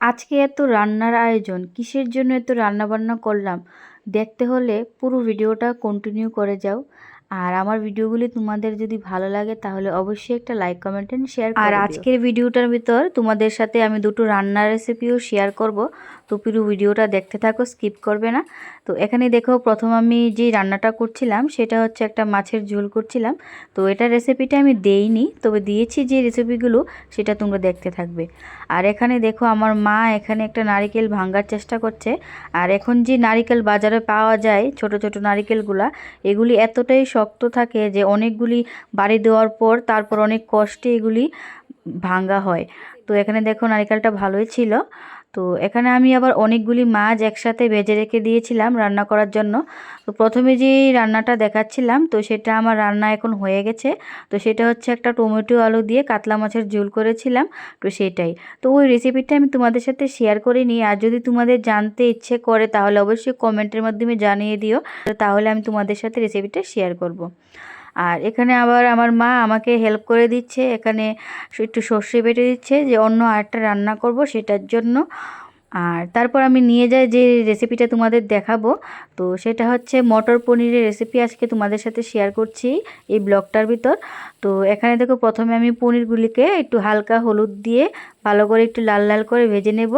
আজকে এত রান্নার আয়োজন, কিসের জন্য এত রান্নাবান্না করলাম? দেখতে হলে পুরো ভিডিওটা কন্টিনিউ করে যাও। আর আমার ভিডিওগুলি তোমাদের যদি ভালো লাগে তাহলে অবশ্যই একটা লাইক কমেন্ট এন্ড শেয়ার আর আজকের ভিডিওটার ভিতর তোমাদের সাথে আমি দুটো রান্নার রেসিপিও শেয়ার করব। তো পুরো ভিডিওটা দেখতে থাকো স্কিপ করবে না। তো এখানে দেখো প্রথম আমি যে রান্নাটা করছিলাম সেটা হচ্ছে একটা মাছের ঝোল করছিলাম। তো এটা রেসিপিটা আমি দেইনি তবে দিয়েছি যে রেসিপিগুলো সেটা তোমরা দেখতে থাকবে। আর এখানে দেখো আমার মা এখানে একটা নারিকেল ভাঙার চেষ্টা করছে। আর এখন যে নারিকেল বাজারে পাওয়া যায় ছোট ছোট নারিকেলগুলা এগুলি এতটাই শক্ত থাকে যে অনেকগুলি বাড়ি দেওয়ার পর তারপর অনেক কষ্টে এগুলি ভাঙ্গা হয়। তো এখানে দেখো নারিকেলটা ভালোই ছিল। তো এখানে আমি আবার অনেকগুলি মাছ একসাথে ভেজে রেখে দিয়েছিলাম রান্না করার জন্য। তো প্রথমে যে রান্নাটা দেখাচ্ছিলাম, তো সেটা আমার রান্না এখন হয়ে গেছে। তো সেটা হচ্ছে একটা টমেটো আলু দিয়ে কাতলা মাছের ঝোল করেছিলাম, তো সেটাই। তো ওই রেসিপিটা আমি তোমাদের সাথে শেয়ার করে নিই আর যদি তোমাদের জানতে ইচ্ছে করে, তাহলে অবশ্যই কমেন্টের মাধ্যমে জানিয়ে দিও। তাহলে আমি তোমাদের সাথে রেসিপিটা শেয়ার করব। আর এখানে আবার আমার মা আমাকে হেল্প করে দিচ্ছে। এখানে একটু সর্ষে বেটে দিচ্ছে যে, অন্য আরেকটা রান্না করব সেটার জন্য। আর তারপর আমি নিয়ে যাই যে রেসিপিটা তোমাদের দেখাবো। তো সেটা হচ্ছে মটর পনিরের রেসিপি আজকে তোমাদের সাথে শেয়ার করছি এই ব্লগটার ভিতর। তো এখানে দেখো প্রথমে আমি পনিরগুলিকে একটু হালকা হলুদ দিয়ে ভালো করে একটু লাল লাল করে ভেজে নেব।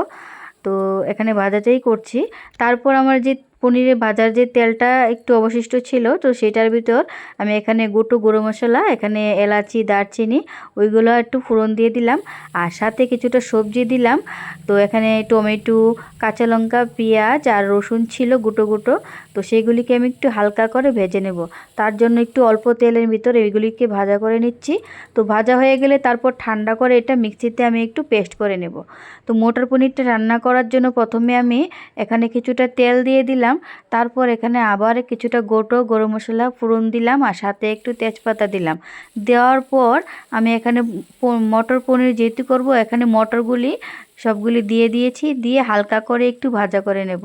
তো এখানে ভাজাটাই করছি। তারপর আমার যে পনিরে ভাজার যে তেলটা একটু অবশিষ্ট ছিল, তো সেটার ভিতর আমি এখানে গোটো গুঁড়ো মশলা, এখানে এলাচি, দারচিনি, ওইগুলো একটু ফোড়ন দিয়ে দিলাম আর সাথে কিছুটা সবজি দিলাম। তো এখানে টমেটো, কাঁচা লঙ্কা, পেঁয়াজ আর রসুন ছিল গুটো গুটো, তো সেগুলিকে আমি একটু হালকা করে ভেজে নেব। তার জন্য একটু অল্প তেলের ভিতরে এইগুলিকে ভাজা করে নিচ্ছি। তো ভাজা হয়ে গেলে তারপর ঠান্ডা করে এটা মিক্সিতে আমি একটু পেস্ট করে নেব। তো মোটর পনিরটা রান্না করার জন্য প্রথমে আমি এখানে কিছুটা তেল দিয়ে দিলাম। দিলাম। তারপর এখানে আবার কিছুটা গোটো, গরম মশলা, ফোড়ন দিলাম আর সাথে একটু তেজপাতা দিলাম। দেওয়ার পর আমি এখানে মটর পনির যেহেতু করব, এখানে মটরগুলি সবগুলি দিয়ে দিয়েছি, দিয়ে হালকা করে একটু ভাজা করে নেব।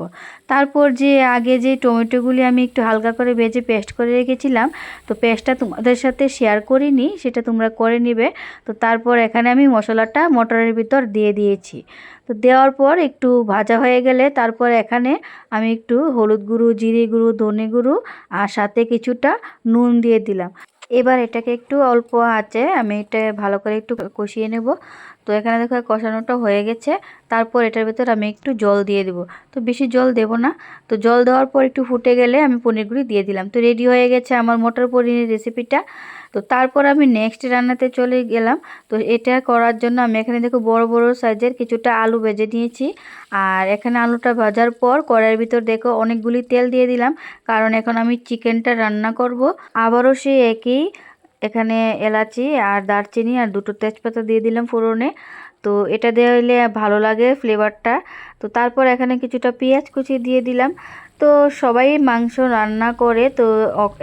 তারপর যে আগে যে টমেটোগুলি আমি একটু হালকা করে ভেজে পেস্ট করে রেখেছিলাম, তো পেস্টটা তোমাদের সাথে শেয়ার করিনি, সেটা তোমরা করে নিবে। তো তারপর এখানে আমি মশলাটা মটরের ভিতর দিয়ে দিয়েছি। তো দেওয়ার পর একটু ভাজা হয়ে গেলে তারপর এখানে আমি একটু হলুদ গুঁড়ো, জিরে গুঁড়ো, ধনে গুঁড়ো আর সাথে কিছুটা নুন দিয়ে দিলাম। এবার এটাকে একটু অল্প আছে আমি এটা ভালো করে একটু কষিয়ে নেব। তো এখানে দেখো কষানোটা হয়ে গেছে। তারপর এটার ভেতর আমি একটু জল দিয়ে দেবো। তো বেশি জল দেব না। তো জল দেওয়ার পর একটু ফুটে গেলে আমি পনিরগুলি দিয়ে দিলাম। তো রেডি হয়ে গেছে আমার মটর পনিরের রেসিপিটা তো তারপর আমি নেক্সট রান্নাতে চলে গেলাম। তো এটা করার জন্য আমি এখানে দেখো বড় বড় সাইজের কিছুটা আলু ভেজে নিয়েছি। আর এখানে আলুটা ভাজার পর কড়াইয়ের ভিতর দেখো অনেকগুলি তেল দিয়ে দিলাম। কারণ এখন আমি চিকেনটা রান্না করব। আবারও সেই একই এখানে এলাচি আর দারচিনি আর দুটো তেজপাতা দিয়ে দিলাম ফোড়নে। তো এটা হলে ভালো লাগে ফ্লেভারটা। তো তারপর এখানে কিছুটা পেঁয়াজ কুচি দিয়ে দিলাম। তো সবাই মাংস রান্না করে, তো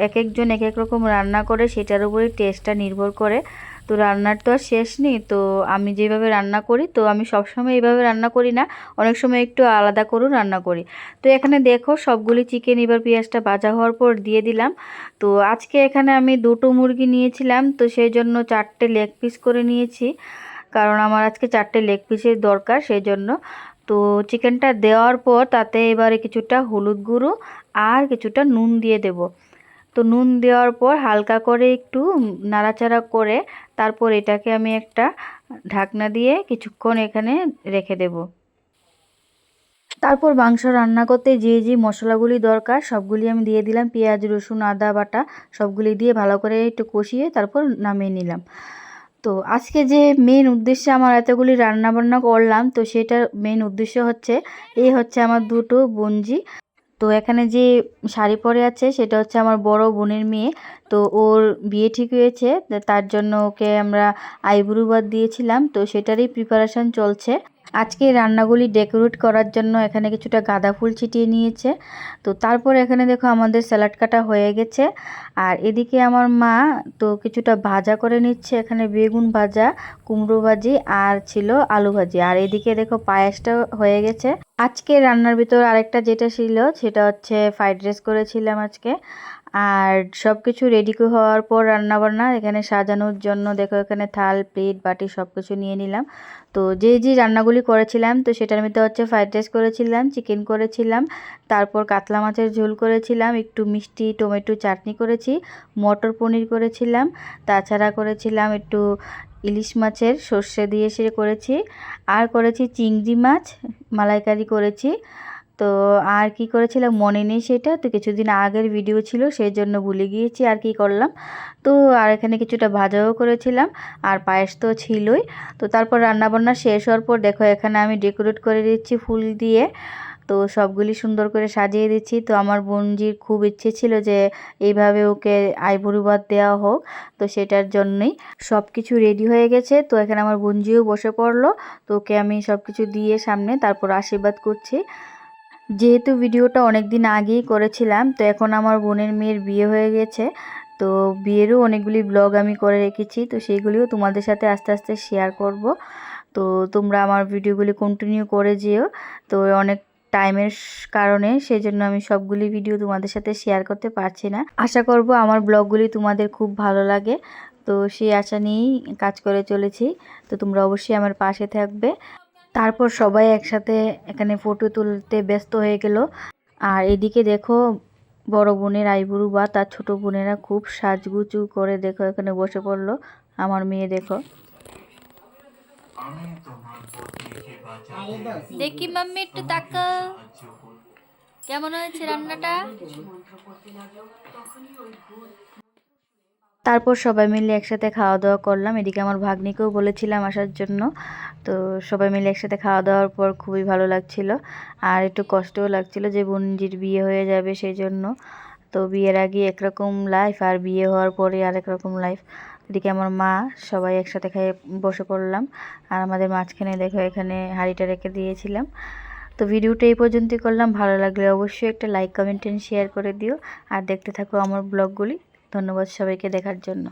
এক একজন এক এক রকম রান্না করে, সেটার উপরে টেস্টটা নির্ভর করে। তো রান্নার তো আর শেষ নেই, তো আমি যেভাবে রান্না করি, তো আমি সবসময় এইভাবে রান্না করি না, অনেক সময় একটু আলাদা করেও রান্না করি। তো এখানে দেখো সবগুলি চিকেন এবার পেঁয়াজটা ভাজা হওয়ার পর দিয়ে দিলাম। তো আজকে এখানে আমি দুটো মুরগি নিয়েছিলাম, তো সেই জন্য চারটে লেগ পিস করে নিয়েছি। কারণ আমার আজকে চারটে লেগ পিসের দরকার সেই জন্য। তো চিকেনটা দেওয়ার পর তাতে এবারে কিছুটা হলুদ গুঁড়ো আর কিছুটা নুন দিয়ে দেব। তো নুন দেওয়ার পর হালকা করে একটু নাড়াচাড়া করে তারপর এটাকে আমি একটা ঢাকনা দিয়ে কিছুক্ষণ এখানে রেখে দেব। তারপর মাংস রান্না করতে যে যে মশলাগুলি দরকার সবগুলি আমি দিয়ে দিলাম। পেঁয়াজ, রসুন, আদা, বাটা সবগুলি দিয়ে ভালো করে একটু কষিয়ে তারপর নামিয়ে নিলাম। তো আজকে যে মেন উদ্দেশ্যে আমার এতগুলি রান্না বান্না করলাম, তো সেটার মেন উদ্দেশ্য হচ্ছে, এই হচ্ছে আমার দুটো বঞ্জি তো এখানে যে শাড়ি পরে আছে সেটা হচ্ছে আমার বড় বোনের মেয়ে। তো ওর বিয়ে ঠিক হয়েছে তার জন্য ওকে আমরা আইব্রু বাদ দিয়েছিলাম, তো সেটারই প্রিপারেশান চলছে। আজকে রান্নাগুলি ডেকোরেট করার জন্য এখানে কিছুটা গাঁদা ফুল ছিটিয়ে নিয়েছে। তো তারপর এখানে দেখো আমাদের স্যালাড কাটা হয়ে গেছে। আর এদিকে আমার মা তো কিছুটা ভাজা করে নিচ্ছে। এখানে বেগুন ভাজা, কুমড়ো ভাজি আর ছিল আলু ভাজি। আর এদিকে দেখো পায়েসটা হয়ে গেছে। আজকে রান্নার ভিতর আরেকটা যেটা ছিল, সেটা হচ্ছে ফ্রাইড রাইস করেছিলাম আজকে। আর সব কিছু রেডি হওয়ার পর রান্নাবান্না, এখানে সাজানোর জন্য দেখো এখানে থাল, প্লেট, বাটি সব কিছু নিয়ে নিলাম। তো যে যে রান্নাগুলি করেছিলাম, তো সেটার মধ্যে হচ্ছে ফ্রাইড রাইস করেছিলাম চিকেন করেছিলাম, তারপর কাতলা মাছের ঝোল করেছিলাম, একটু মিষ্টি টমেটো চাটনি করেছি, মটর পনির করেছিলাম, তাছাড়া করেছিলাম একটু ইলিশ মাছের সর্ষে দিয়ে সে করেছি, আর করেছি চিংড়ি মাছ, মালাইকারি করেছি তো আর কি করেছিলাম? মনে নেই সেটা। তো কিছুদিন আগের ভিডিও ছিল সেই জন্য ভুলে গিয়েছি আর কি করলাম। তো আর এখানে কিছুটা ভাজাও করেছিলাম, আর পায়েস তো ছিলই। তো তারপর রান্নাবান্না শেষ হওয়ার পর দেখো, এখানে আমি ডেকোরেট করে দিচ্ছি ফুল দিয়ে। তো সবগুলি সুন্দর করে সাজিয়ে দিচ্ছি। তো আমার বোনজির খুব ইচ্ছে ছিল যে এইভাবে ওকে আইবুড়ি ভাত দেওয়া হোক। তো সেটার জন্যই সব কিছু রেডি হয়ে গেছে। তো এখানে আমার বোনজিও বসে পড়ল। তো ওকে আমি সব কিছু দিয়ে সামনে তারপর আশীর্বাদ করছি। যেহেতু ভিডিওটা অনেক দিন আগেই করেছিলাম, তো এখন আমার বোনের মেয়ের বিয়ে হয়ে গেছে। তো বিয়েরও অনেকগুলি ব্লগ আমি করে রেখেছি, তো সেইগুলিও তোমাদের সাথে আস্তে আস্তে শেয়ার করব। তো তোমরা আমার ভিডিওগুলি কন্টিনিউ করে যেও। তো অনেক টাইমের কারণে সেই জন্য আমি সবগুলি ভিডিও তোমাদের সাথে শেয়ার করতে পারছি না। আশা করব আমার ব্লগগুলি তোমাদের খুব ভালো লাগে। তো সেই আশা নিয়েই কাজ করে চলেছি। তো তোমরা অবশ্যই আমার পাশে থাকবে। তারপর সবাই একসাথে এখানে ফটো তুলতে ব্যস্ত হয়ে গেল। আর এদিকে দেখো বড় বোনের আইবুড়ু বা তার ছোট বোনেরা খুব সাজগুচু করে দেখো এখানে বসে পড়ল। আমার মেয়ে দেখো। দেখি মাম্মি একটু তাকাও। কেমন হয়েছে রান্নাটা? তারপর সবাই মিলে একসাথে খাওয়া দাওয়া করলাম। এদিকে আমার ভাগ্নিকেও বলেছিলাম আসার জন্য। তো সবাই মিলে একসাথে খাওয়া দাওয়ার পর খুবই ভালো লাগছিল। আর একটু কষ্টও লাগছিল যে বোনজির বিয়ে হয়ে যাবে সেই জন্য তো বিয়ের আগে একরকম লাইফ আর বিয়ে হওয়ার পরে আরেক রকম লাইফ এদিকে আমার মা, সবাই একসাথে খেয়ে বসে পড়লাম। আর আমাদের মাঝখানে দেখো এখানে হাঁড়িটা রেখে দিয়েছিলাম। তো ভিডিওটা এই পর্যন্তই করলাম। ভালো লাগলে অবশ্যই একটা লাইক কমেন্ট শেয়ার করে দিও। আর দেখতে থাকো আমার ব্লগগুলি ধন্যবাদ সবাইকে দেখার জন্য।